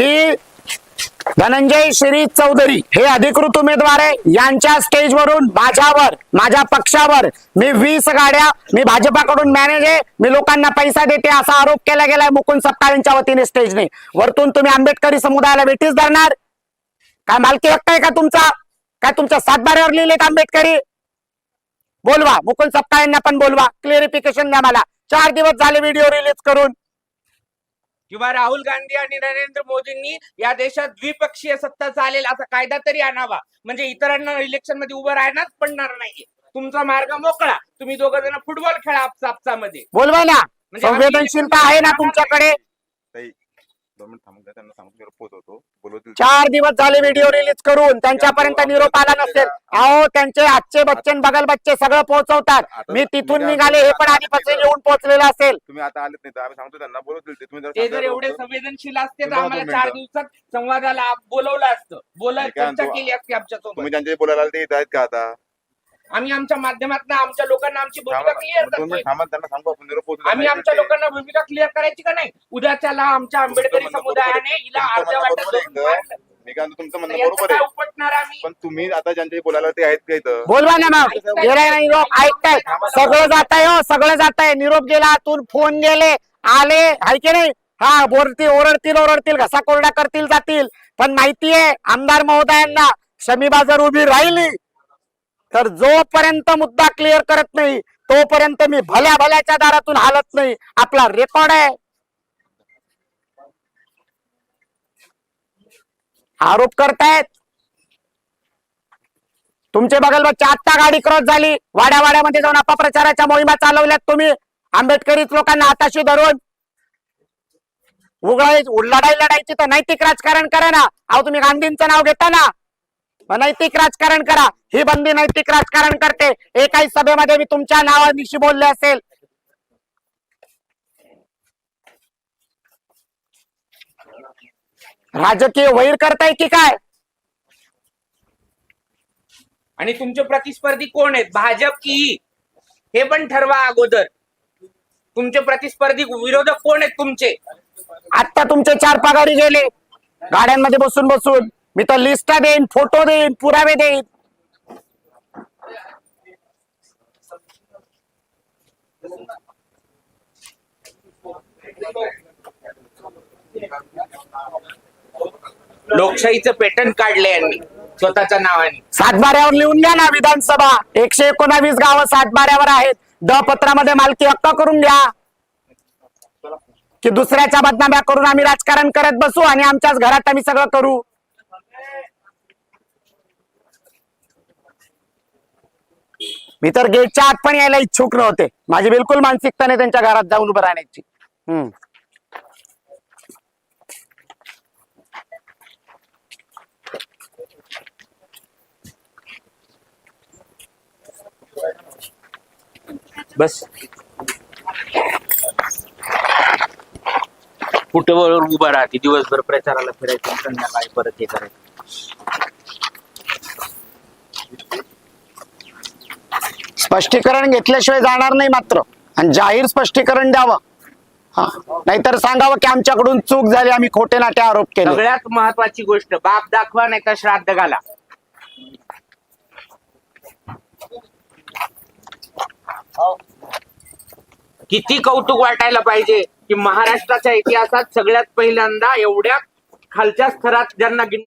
की धनंजय श्री चौधरी हे अधिकृत उमेदवार आहे. यांच्या स्टेजवरून माझ्यावर माझ्या पक्षावर मी वीस गाड्या मी भाजपाकडून मॅनेज आहे. मी लोकांना पैसा देते असा आरोप केला गेलाय मुकुंद सपकाळ यांच्या वतीने स्टेजने वरतून तुम्ही आंबेडकरी समुदायाला भेटीस धरणार? काय मालकी हक्क आहे का तुमचा? काय तुमच्या सातबाऱ्यावर लिहिलेत आंबेडकरी? बोलवा मुकुंद सपकाळ यांना पण बोलवा. क्लिअरिफिकेशन द्या मला. चार दिवस झाले व्हिडिओ रिलीज करून. किंवा राहुल गांधी आणि नरेंद्र मोदींनी या देशात द्विपक्षीय सत्ता चालेल असा कायदा तरी आणावा. म्हणजे इतरांना इलेक्शनमध्ये उभं राहण्याच पडणार नाहीये तुमचा मार्ग मोकळा. तुम्ही दोघ जण फुटबॉल खेळा आपसा आपसामध्ये बोलवा ना म्हणजे संवेदनशीलता आहे ना तुमच्याकडे? दोन मिनिट थांबून द्या त्यांना सांगून निरोप पोहोचवतो. बोलवतील चार दिवस झाले व्हिडिओ रिलीज करून त्यांच्यापर्यंत निरोप आला नसेल. अहो त्यांचे आजचे बच्चे न बगल बच्चे सगळं पोहोचवतात. मी तिथून निघाले हे पण आधीपासून येऊन पोहोचलेलं असेल. तुम्ही आता आलेत नाही तर आम्ही सांगतो त्यांना बोलवतील ते. तुम्ही जरा ते जर शांत एवढे. संवेदनशील असते तर आम्हाला दोन चार. दिवसात संवादाला बोलवलं असतं. बोला चर्चा केली असती आमच्यासोबत. तुम्ही ज्यांचे बोलायला आले ते येत आहेत का आता? आम्ही आमच्या माध्यमातून आमच्या लोकांना आमची भूमिका क्लिअर करतोय. आम्ही आमच्या लोकांना भूमिका क्लिअर करायची का नाही? उद्याच्याला आमच्या आंबेडकरी समुदायाने हिला आहे. अर्ध्या तुमचं म्हणणं बरोबर आहे तुमचं म्हणणं बरोबर आहे. पण तुम्ही आता ज्यांचे बोलायला ते आहेत का इथं? बोलवा ना मग. गेलाय ना निरोप ऐकतायत सगळं जात आहे हो सगळं जात आहे निरोप गेला आतून फोन गेले आले हाय की नाही? हा बोलतील ओरडतील ओरडतील घसा कोरडा करतील जातील. पण माहितीये आमदार महोदयांना शमीबा जर उभी राहिली. तर जोपर्यंत मुद्दा क्लिअर करत नाही तोपर्यंत मी भल्या भल्याच्या दारातून हालत नाही. आपला रेकॉर्ड आहे. आरोप करतायत. तुमचे बगल बच्चे आत्ता गाडी क्रॉस झाली. वाड्या वाड्यामध्ये जाऊन अपप्रचाराच्या मोहिमा चालवल्यात तुम्ही. आंबेडकरीच लोकांना हाताशी धरून. उघडाई लढाई लढायची तर नैतिक राजकारण करा ना. अहो तुम्ही गांधींचं नाव घेता ना. नैतिक राजकारण करा. ही बंदी नैतिक राजकारण करते. एकाही सभेमध्ये मी तुमच्या नावानिशी बोलले असेल. राजकीय वैर करताय की काय? आणि तुमचे प्रतिस्पर्धी कोण आहेत? भाजप की हे? पण ठरवा अगोदर. तुमचे प्रतिस्पर्धी विरोधक कोण आहेत तुमचे? आता तुमचे चार पगारी गेले. गाड्यांमध्ये बसून बसून. मी तर लिस्ट देईन फोटो देईन पुरावे देईन. लोकशाहीचं पेटंट काढले यांनी स्वतःच्या नावाने. सातबाऱ्यावर लिहून घ्या ना विधानसभा. एकशे एकोणावीस गावं सातबाऱ्यावर आहेत. ड पत्रामध्ये मालकी हक्क करून घ्या. की दुसऱ्याच्या बदनाम्या करून आम्ही राजकारण करत बसू आणि आमच्याच घरात आम्ही सगळं करू. मी तर गेटच्या आत पण यायला इच्छुक नव्हते. माझी बिलकुल मानसिकता नाही त्यांच्या घरात जाऊन उभं राहण्याची. हम्म. बस. कुठं उभा राहते? दिवसभर प्रचाराला फिरायचं संध्याकाळी परत हे करायचं. स्पष्टीकरण घेतल्याशिवाय जाणार नाही मात्र. आणि जाहीर स्पष्टीकरण द्यावं. हा. नाहीतर सांगावं की आमच्याकडून चूक झाली आम्ही खोटे नाटे आरोप केले. सगळ्यात महत्वाची गोष्ट बाप दाखवा नाही तर श्राद्ध घाला. किती कौतुक वाटायला पाहिजे की महाराष्ट्राच्या इतिहासात सगळ्यात पहिल्यांदा एवढ्या खालच्या स्तरात ज्यांना गिन